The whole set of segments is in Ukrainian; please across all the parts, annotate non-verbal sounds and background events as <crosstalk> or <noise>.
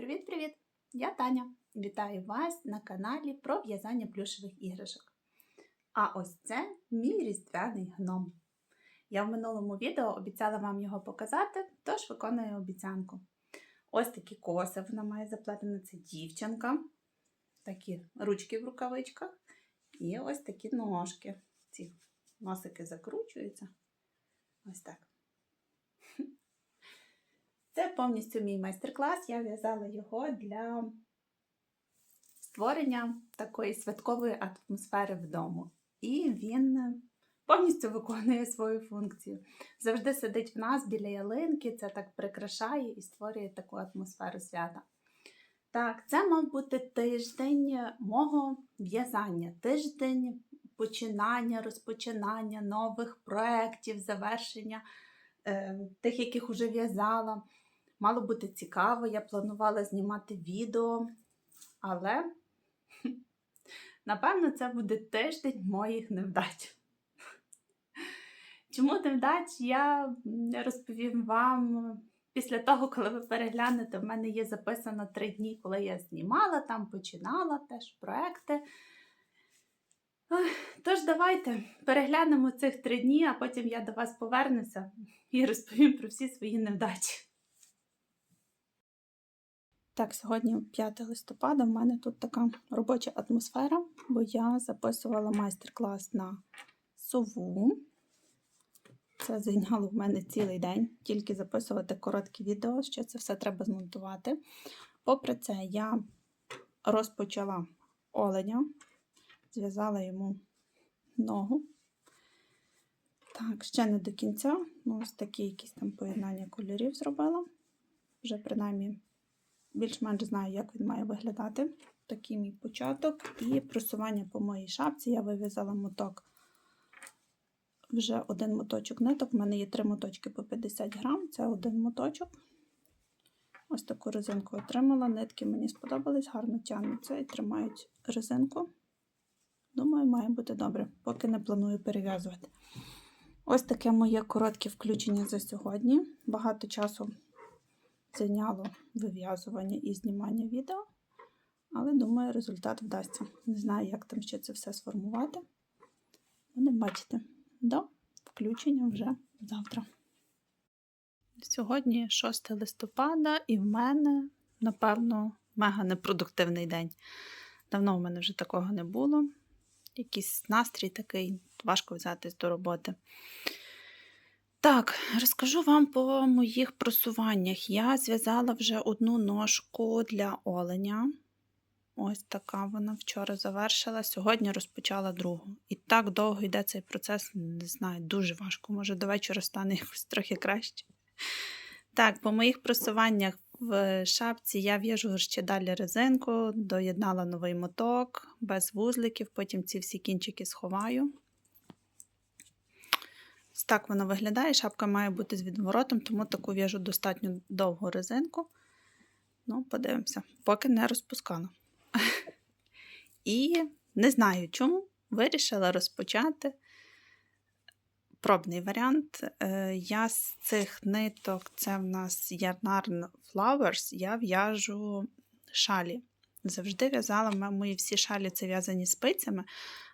Привіт-привіт! Я Таня. Вітаю вас на каналі про в'язання плюшевих іграшок. А ось це мій різдвяний гном. Я в минулому відео обіцяла вам його показати, тож виконую обіцянку. Ось такі коси вона має заплетені. Це дівчинка, такі ручки в рукавичках, і ось такі ножки. Ці носики закручуються. Ось так. Це повністю мій майстер-клас. Я в'язала його для створення такої святкової атмосфери вдома. І він повністю виконує свою функцію. Завжди сидить в нас біля ялинки, це так прикрашає і створює таку атмосферу свята. Так, це мав бути тиждень мого в'язання, тиждень починання, розпочинання нових проєктів, завершення е, тих, яких вже в'язала. Мало бути цікаво, я планувала знімати відео, але, <laughs> напевно, це буде тиждень моїх невдач. <laughs> Чому невдач, я розповім вам після того, коли ви переглянете, в мене є записано три дні, коли я знімала, там починала теж проекти. Тож, давайте переглянемо цих три дні, а потім я до вас повернуся і розповім про всі свої невдачі. Так, сьогодні 5 листопада, в мене тут така робоча атмосфера, бо я записувала майстер-клас на сову. Це зайняло в мене цілий день, тільки записувати короткі відео, що це все треба змонтувати. Попри це, я розпочала оленя, зв'язала йому ногу. Так, ще не до кінця. Ну, ось такі якісь там поєднання кольорів зробила. Вже принаймні більш-менш знаю, як він має виглядати. Такий мій початок. І просування по моїй шапці. Я вив'язала моток. Вже один моточок ниток. У мене є три моточки по 50 грам. Це один моточок. Ось таку резинку отримала. Нитки мені сподобались, гарно тягнуться і тримають резинку. Думаю, має бути добре, поки не планую перев'язувати. Ось таке моє коротке включення за сьогодні. Багато часу зайняло вив'язування і знімання відео, але думаю, результат вдасться. Не знаю, як там ще це все сформувати. Будемо бачите, до включення вже завтра. Сьогодні 6 листопада, і в мене, напевно, мега непродуктивний день. Давно в мене вже такого не було. Якийсь настрій такий, важко взятись до роботи. Так, розкажу вам по моїх просуваннях. Я зв'язала вже одну ножку для оленя. Ось така вона вчора завершила. Сьогодні розпочала другу. І так довго йде цей процес, не знаю, дуже важко. Може, до вечора стане <laughs> якось трохи краще. Так, по моїх просуваннях в шапці я в'яжу ще далі резинку, доєднала новий моток, без вузликів, потім ці всі кінчики сховаю. Так воно виглядає. Шапка має бути з відворотом, тому таку в'яжу достатньо довгу резинку. Ну, подивимося, поки не розпускала. <laughs> І не знаю чому, вирішила розпочати пробний варіант. Е, я з цих ниток, це в нас Yarnarn Flowers, я в'яжу шалі. Завжди в'язала мої всі шалі це в'язані спицями,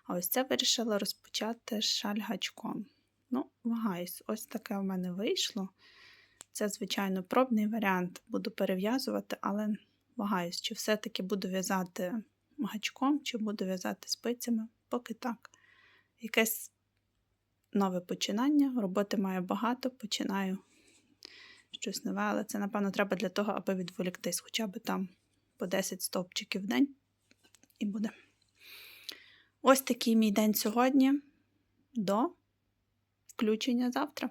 а ось це вирішила розпочати шаль гачком. Ну, вагаюсь, ось таке в мене вийшло. Це, звичайно, пробний варіант, буду перев'язувати, але вагаюсь, чи все-таки буду в'язати гачком, чи буду в'язати спицями, поки так. Якесь нове починання. Роботи маю багато, починаю щось нове, але це, напевно, треба для того, аби відволіктись хоча б там по 10 стовпчиків в день і буде. Ось такий мій день сьогодні. До включення завтра.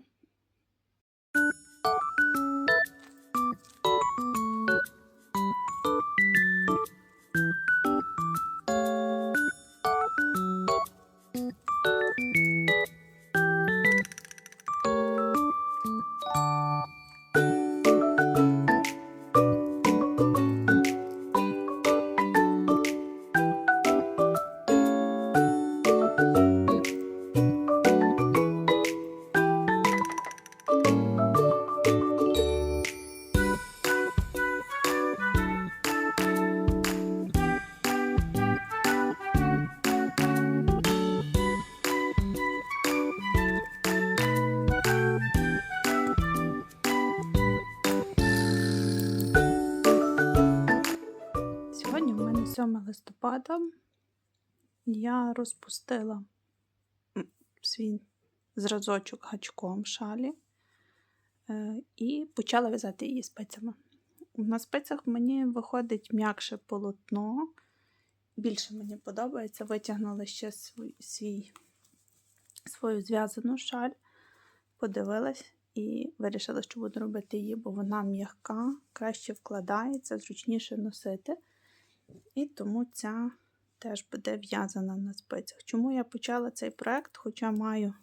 27 листопада я розпустила свій зразочок гачком шалі е, і почала в'язати її спицями. На спицях мені виходить м'якше полотно. Більше мені подобається. Витягнула ще свій, свою зв'язану шаль, подивилась і вирішила, що буду робити її, бо вона м'яка, краще вкладається, зручніше носити. І тому ця теж буде в'язана на спицях. Чому я почала цей проект, хоча маю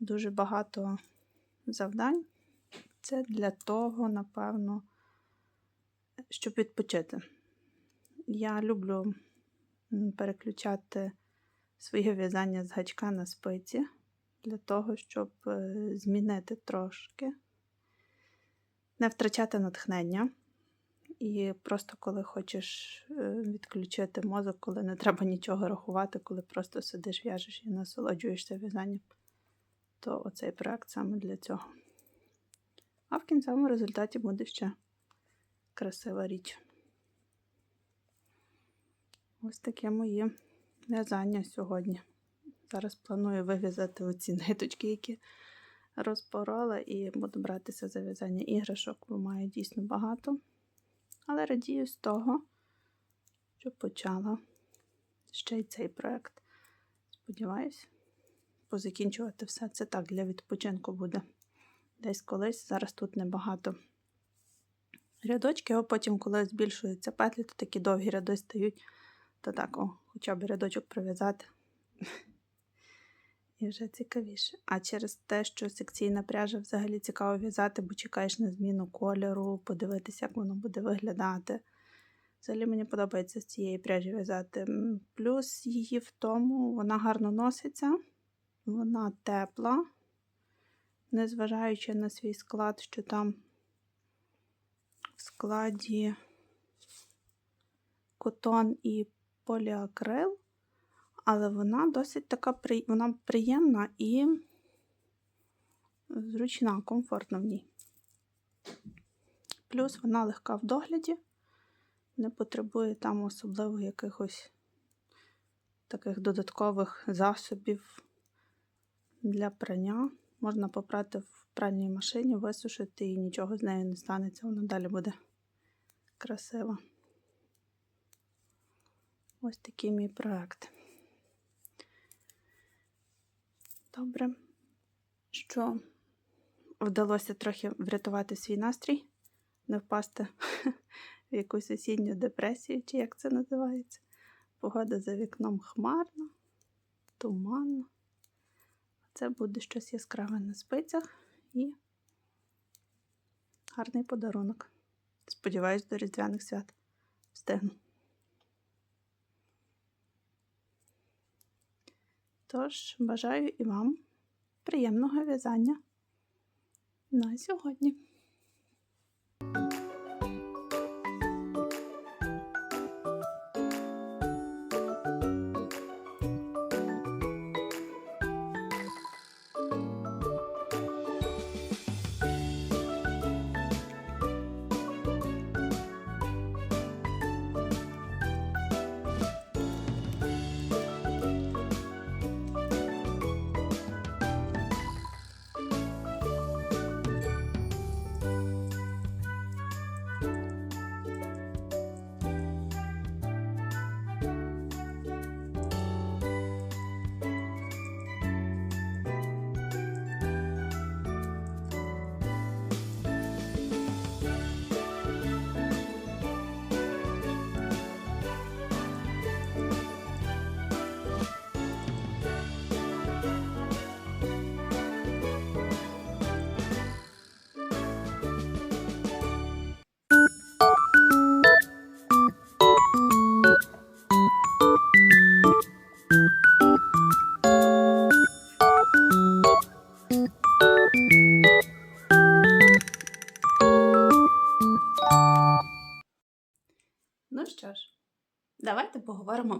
дуже багато завдань, це для того, напевно, щоб відпочити. Я люблю переключати своє в'язання з гачка на спиці для того, щоб е, змінити трошки, не втрачати натхнення. І просто коли хочеш е, відключити мозок, коли не треба нічого рахувати, коли просто сидиш, в'яжеш і насолоджуєшся в'язанням, то оцей проект саме для цього. А в кінцевому результаті буде ще красива річ. Ось таке моє в'язання сьогодні. Зараз планую вив'язати оці <laughs> ниточки, які розпорола, і буду братися за в'язання іграшок, бо маю дійсно багато. Але радію з того, що почала ще й цей проект. Сподіваюсь, позакінчувати все це так для відпочинку буде. Десь колись, зараз тут небагато рядочки, а потім, коли збільшуються петлі, то такі довгі ряди стають, то так, о, хоча б рядочок прив'язати. І вже цікавіше. А через те, що секційна пряжа взагалі цікаво в'язати, бо чекаєш на зміну кольору, подивитися, як воно буде виглядати. Взагалі мені подобається з цієї пряжі в'язати. Плюс її в тому, вона гарно носиться, вона тепла, незважаючи на свій склад, що там в складі котон і поліакрил але вона досить така вона приємна і зручна, комфортна в ній. Плюс вона легка в догляді, не потребує там особливо якихось таких додаткових засобів для прання. Можна попрати в пральній машині, висушити і нічого з нею не станеться, вона далі буде красива. Ось такий мій проект. Добре, що вдалося трохи врятувати свій настрій, не впасти <laughs> в якусь осінню депресію, чи як це називається. Погода за вікном хмарна, туманна. Це буде щось яскраве на спицях і гарний подарунок. Сподіваюсь, до Різдвяних свят встигну. Тож, бажаю і вам приємного в'язання на сьогодні.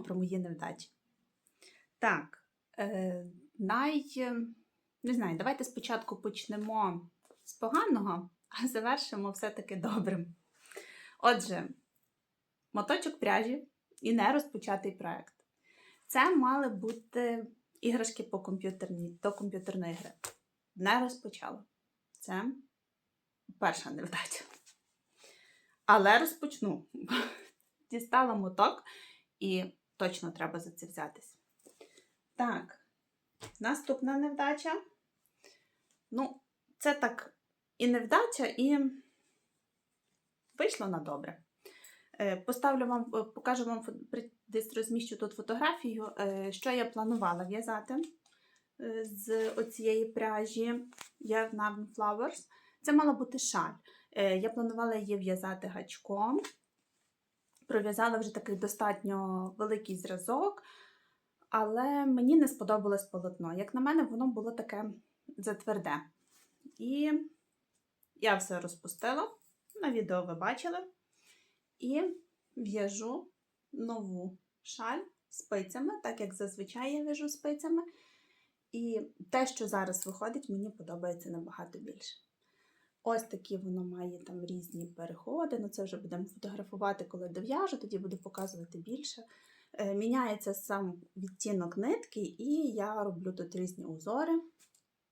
Про мої невдачі. Так, е, най, не знаю, давайте спочатку почнемо з поганого, а завершимо все-таки добрим. Отже, моточок пряжі, і не розпочатий проект. Це мали бути іграшки по комп'ютерній до комп'ютерної гри. Не розпочала. Це перша невдача. Але розпочну. <laughs> Дістала моток і точно треба за це взятись. Так, наступна невдача. Ну, це так і невдача, і вийшло на добре. Е, Поставлю вам, е, покажу вам, десь розміщу тут фотографію, е, що я планувала в'язати з оцієї пряжі Yarn Flowers. Це мала бути шаль. Я планувала її в'язати гачком. Пров'язала вже такий достатньо великий зразок, але мені не сподобалось полотно. Як на мене, воно було таке затверде. І я все розпустила. На відео ви бачили. І в'яжу нову шаль спицями, так як зазвичай я в'яжу спицями. І те, що зараз виходить, мені подобається набагато більше. Ось такі воно має там різні переходи. Ну, це вже будемо фотографувати, коли дов'яжу, тоді буду показувати більше. Е, Міняється сам відтінок нитки, і я роблю тут різні узори.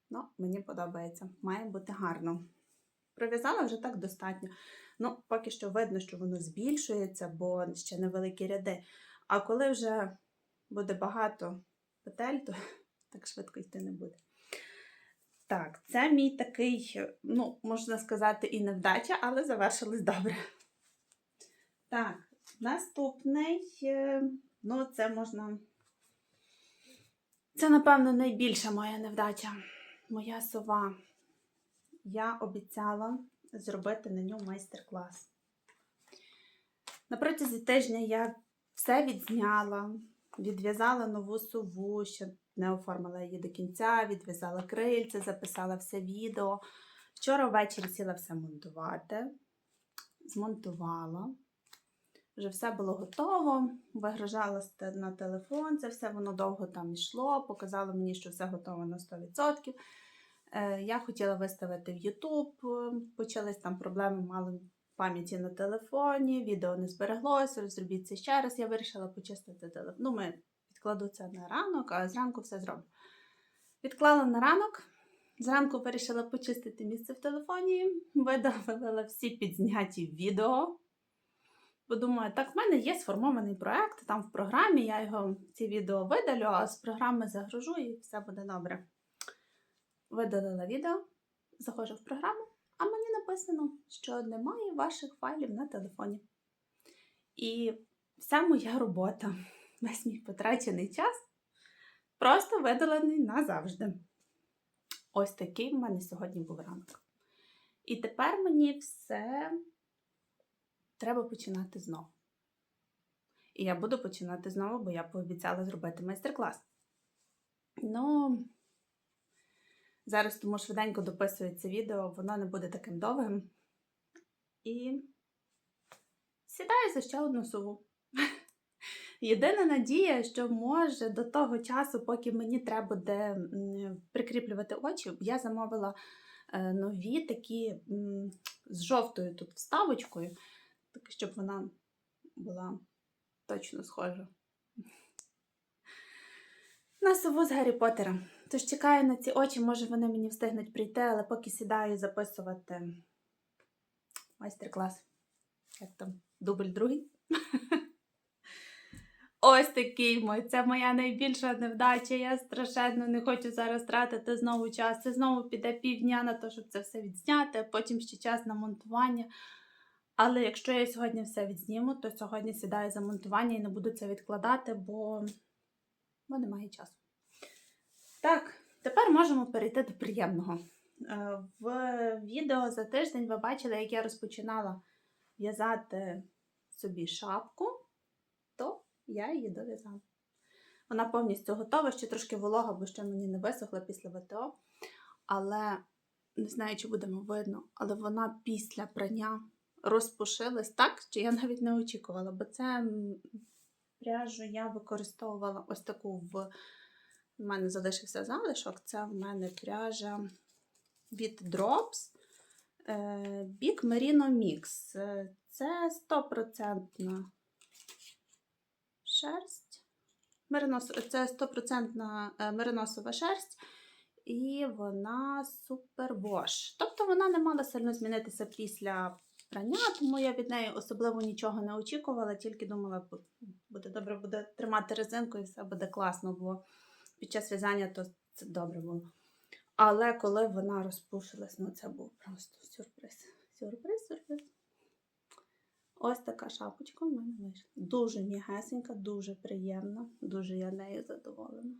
Ну, мені подобається, має бути гарно. Пров'язала вже так достатньо. Ну, поки що видно, що воно збільшується, бо ще невеликі ряди. А коли вже буде багато петель, то <laughs> так швидко йти не буде. Так, це мій такий, ну, можна сказати, і невдача, але завершилось добре. Так, наступний, е, ну, це можна. Це, напевно, найбільша моя невдача. Моя сова. Я обіцяла зробити на ньому майстер-клас. На протязі тижня я все відзняла, відв'язала нову сову, ще не оформила її до кінця, відв'язала крильце, записала все відео. Вчора ввечері сіла все монтувати, змонтувала. Вже все було готово, вигружала на телефон, це все воно довго там йшло, показало мені, що все готово на 100%. Е, Я хотіла виставити в YouTube, е, почались там проблеми, мало пам'яті на телефоні, відео не збереглося, зробіть це ще раз. Я вирішила почистити телефон. Ну, ми відкладу це на ранок, а зранку все зроблю. Відклала на ранок. Зранку вирішила почистити місце в телефоні, видалила всі підзняті відео. Бо думаю, так, в мене є сформований проект, там в програмі я його ці відео видалю, а з програми загружу і все буде добре. Видалила відео, заходжу в програму, а мені написано, що немає ваших файлів на телефоні. І вся моя робота, весь мій потрачений час просто видалений назавжди. Ось такий в мене сьогодні був ранок. І тепер мені все треба починати знову. І я буду починати знову, бо я пообіцяла зробити майстер-клас. Ну, зараз тому швиденько дописую це відео, воно не буде таким довгим. І сідаю за ще одну сову. Єдина надія, що може до того часу, поки мені треба буде прикріплювати очі, я замовила е, нові такі з жовтою тут вставочкою, так, щоб вона була точно схожа. На сову з Гаррі Поттера. Тож чекаю на ці очі, може вони мені встигнуть прийти, але поки сідаю записувати майстер-клас. Як там, дубль другий. <laughs> Ось такий мой. Це моя найбільша невдача. Я страшенно не хочу зараз тратити знову час. Це знову піде півдня на те, щоб це все відзняти, а потім ще час на монтування. Але якщо я сьогодні все відзніму, то сьогодні сідаю за монтування і не буду це відкладати, бо, бо немає часу. Так, тепер можемо перейти до приємного. Е, В відео за тиждень ви бачили, як я розпочинала в'язати собі шапку, я її дов'язала. Вона повністю готова, ще трошки волога, бо ще мені не висохла після ВТО. Але не знаю, чи будемо видно, але вона після прання розпушилась так, що я навіть не очікувала, бо це пряжу я використовувала ось таку в. У мене залишився залишок. Це в мене пряжа від Drops е, Big Merino Mix. Е, Це 100% шерсть. Це 100% е, мериносова шерсть. І вона супер вош. Тобто вона не мала сильно змінитися після прання, тому я від неї особливо нічого не очікувала, тільки думала, бу- буде добре буде тримати резинку і все буде класно, бо під час в'язання то це добре було. Але коли вона розпушилась, ну це був просто сюрприз. Сюрприз, сюрприз. Ось така шапочка в мене вийшла. Дуже м'ягесенька, дуже приємна, дуже я нею задоволена.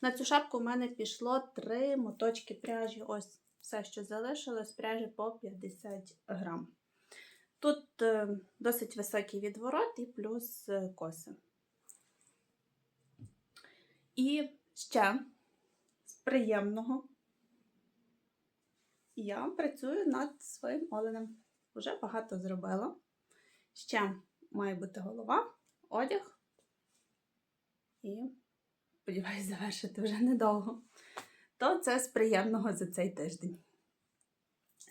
На цю шапку в мене пішло три моточки пряжі. Ось все, що залишилось, пряжі по 50 грам. Тут е, досить високий відворот і плюс е, коси. І ще з приємного я працюю над своїм оленем. Вже багато зробила. Ще має бути голова, одяг. І сподіваюся, завершити вже недовго. То це з приємного за цей тиждень.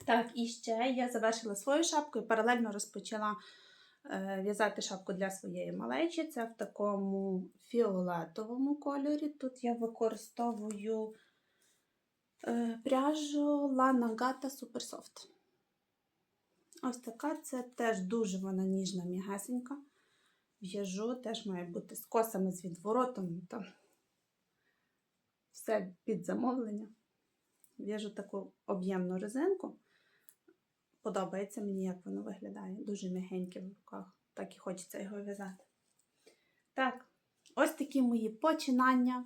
Так, і ще я завершила свою шапку і паралельно розпочала е, в'язати шапку для своєї малечі. Це в такому фіолетовому кольорі. Тут я використовую е, пряжу La Nagata Super Soft. Ось така, це теж дуже вона ніжна, м'ягесенька. В'яжу, теж має бути з косами, з відворотом. Там все під замовлення. В'яжу таку об'ємну резинку. Подобається мені, як воно виглядає. Дуже м'ягеньке в руках. Так і хочеться його в'язати. Так, ось такі мої починання.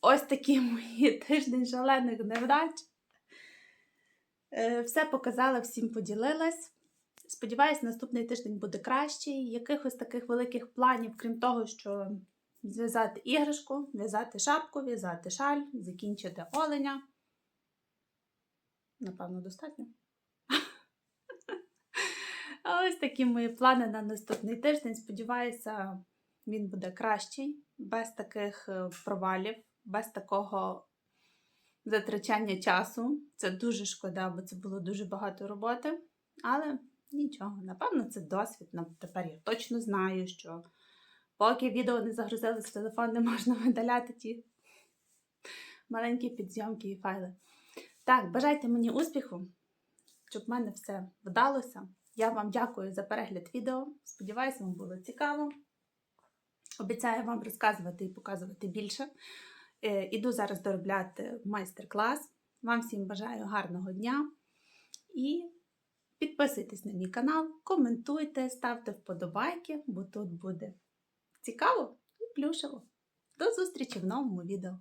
Ось такі <laughs> мої тиждень шалених невдач. Е, Все показала, всім поділилась. Сподіваюсь, наступний тиждень буде кращий. Якихось таких великих планів, крім того, що зв'язати іграшку, в'язати шапку, в'язати шаль, закінчити оленя. Напевно, достатньо. <laughs> Ось такі мої плани на наступний тиждень. Сподіваюся, він буде кращий, без таких е, провалів, без такого затрачання часу. Це дуже шкода, бо це було дуже багато роботи. Але нічого, напевно, це досвід. Тепер я точно знаю, що поки відео не загрузилось в телефон, не можна <laughs> видаляти ті маленькі підзйомки і файли. Так, бажайте мені успіху, щоб в мене все вдалося. Я вам дякую за перегляд відео. Сподіваюся, вам було цікаво. Обіцяю вам розказувати і показувати більше. Е, Іду зараз доробляти майстер-клас. Вам всім бажаю гарного дня. І підписуйтесь на мій канал, коментуйте, ставте вподобайки, бо тут буде цікаво і плюшево. До зустрічі в новому відео!